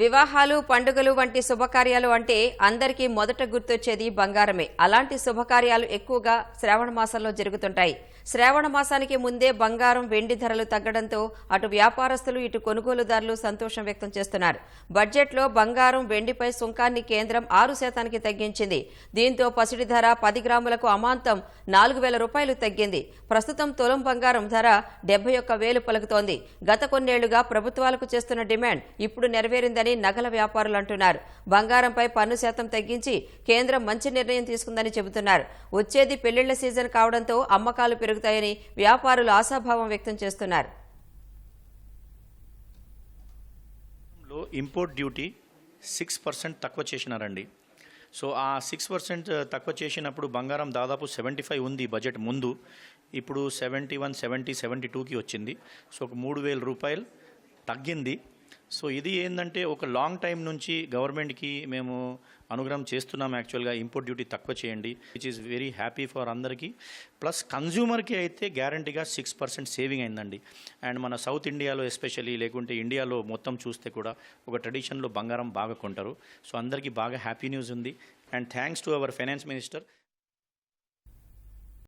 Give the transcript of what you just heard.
వివాహాలు పండుగలు వంటి శుభకార్యాలు అంటే అందరికీ మొదట గుర్తొచ్చేది బంగారమే. అలాంటి శుభకార్యాలు ఎక్కువగా శ్రావణ మాసంలో జరుగుతుంటాయి. శ్రావణ మాసానికి ముందే బంగారం వెండి ధరలు తగ్గడంతో అటు వ్యాపారస్తులు ఇటు కొనుగోలుదారులు సంతోషం వ్యక్తం చేస్తున్నారు. బడ్జెట్లో బంగారం వెండిపై సుంకాన్ని కేంద్రం ఆరు శాతానికి తగ్గించింది. దీంతో పసిడి ధర పది గ్రాములకు అమాంతం నాలుగు వేల రూపాయలు తగ్గింది. ప్రస్తుతం తులం బంగారం ధర డెబ్బై ఒక్క వేలు పలుకుతోంది. గత కొన్నేళ్ళుగా ప్రభుత్వాలకు చేస్తున్న డిమాండ్ ఇప్పుడు నెరవేరిందని నగల వ్యాపారులు అంటున్నారు. బంగారంపై పన్ను శాతం తగ్గించి కేంద్రం మంచి నిర్ణయం తీసుకుందని చెబుతున్నారు. వచ్చేది పెళ్ళిళ్ళ సీజన్ కావడంతో అమ్మకాలు పెరుగుతాయని వ్యాపారులు ఆశాభావం వ్యక్తం చేస్తున్నారు. ఇంపోర్ట్ డ్యూటీ సిక్స్ పర్సెంట్ తక్కువ చేసినారండి. సో ఆ సిక్స్ పర్సెంట్ తక్కువ చేసినప్పుడు బంగారం దాదాపు సెవెంటీ ఫైవ్ ఉంది బడ్జెట్ ముందు. ఇప్పుడు సెవెంటీ వన్ సెవెంటీ సెవెంటీ టూకి వచ్చింది. సో ఒక మూడు వేల రూపాయలు తగ్గింది. సో ఇది ఏంటంటే ఒక లాంగ్ టైం నుంచి గవర్నమెంట్కి మేము అనుగ్రహం చేస్తున్నాం యాక్చువల్గా ఇంపోర్ట్ డ్యూటీ తక్కువ చేయండి which is very happy for అందరికీ. ప్లస్ కన్జ్యూమర్కి అయితే గ్యారంటీగా సిక్స్ పర్సెంట్ సేవింగ్ అయిందండి. అండ్ మన సౌత్ ఇండియాలో ఎస్పెషల్లీ లేకుంటే ఇండియాలో మొత్తం చూస్తే కూడా ఒక ట్రెడిషన్లో బంగారం బాగా కొంటారు. సో అందరికీ బాగా హ్యాపీ న్యూస్ ఉంది. And thanks to our finance minister.